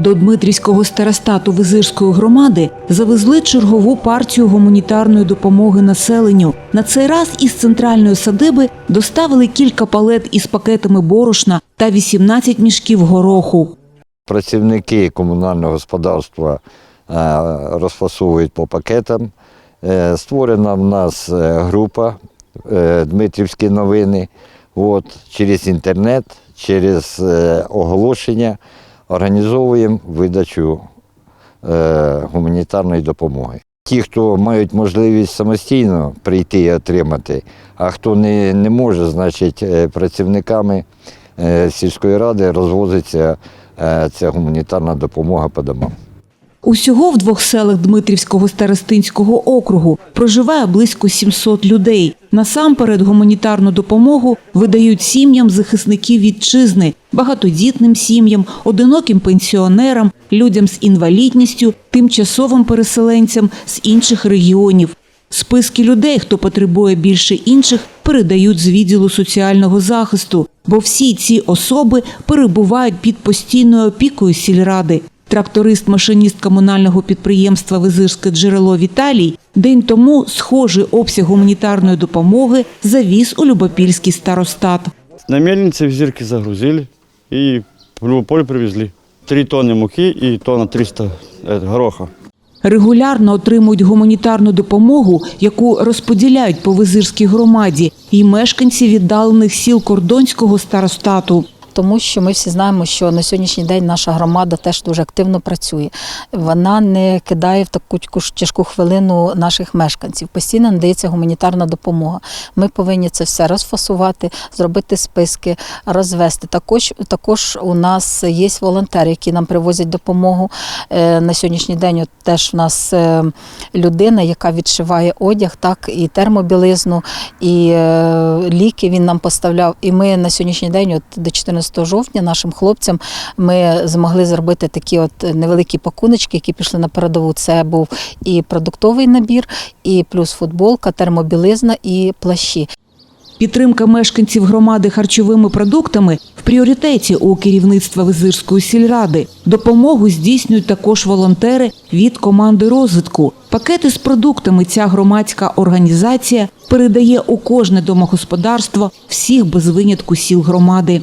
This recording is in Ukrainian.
До Дмитрівського старостату Визирської громади завезли чергову партію гуманітарної допомоги населенню. На цей раз із центральної садиби доставили кілька палет із пакетами борошна та 18 мішків гороху. Працівники комунального господарства е, розфасовують по пакетам. Е, Створена в нас е, група Дмитрівські новини. От, через інтернет, через оголошення організовуємо видачу е, гуманітарної допомоги. Ті, хто мають можливість самостійно прийти і отримати, а хто не, не може, значить е, працівниками е, сільської ради розвозиться е, ця гуманітарна допомога по домам. Усього в двох селах Дмитрівського старостинського округу проживає близько 700 людей. Насамперед гуманітарну допомогу видають сім'ям захисників вітчизни, багатодітним сім'ям, одиноким пенсіонерам, людям з інвалідністю, тимчасовим переселенцям з інших регіонів. Списки людей, хто потребує більше інших, передають з відділу соціального захисту, бо всі ці особи перебувають під постійною опікою сільради. Тракторист-машиніст комунального підприємства Визирське джерело Віталій день тому схожий обсяг гуманітарної допомоги завіз у Любопільський старостат. На мельнице в зирки загрузили и в Любополь привезли. Три тонны муки и тонна 300 э, гороха. Регулярно отримують гуманітарну допомогу, яку розподіляють по Визирській громаді, і мешканці віддалених сіл Кордонського старостату. Тому що ми всі знаємо, що на сьогоднішній день наша громада теж дуже активно працює. Вона не кидає в таку тяжку- хвилину наших мешканців. Постійно надається гуманітарна допомога. Ми повинні це все розфасувати, зробити списки, розвести. Також також у нас є волонтери, які нам привозять допомогу. Е, На сьогоднішній день от теж у нас е, людина, яка відшиває одяг, так і термобілизну, і е, ліки він нам поставляв. І ми на сьогоднішній день, от до 14 жовтня, нашим хлопцям ми змогли зробити такі от невеликі пакуночки, які пішли на передову. Це був і продуктовий набір, і плюс футболка, термобілизна і плащі. Підтримка мешканців громади харчовими продуктами в пріоритеті у керівництва Визирської сільради. Допомогу здійснюють також волонтери від команди розвитку. Пакети з продуктами ця громадська організація передає у кожне домогосподарство всіх без винятку сіл громади.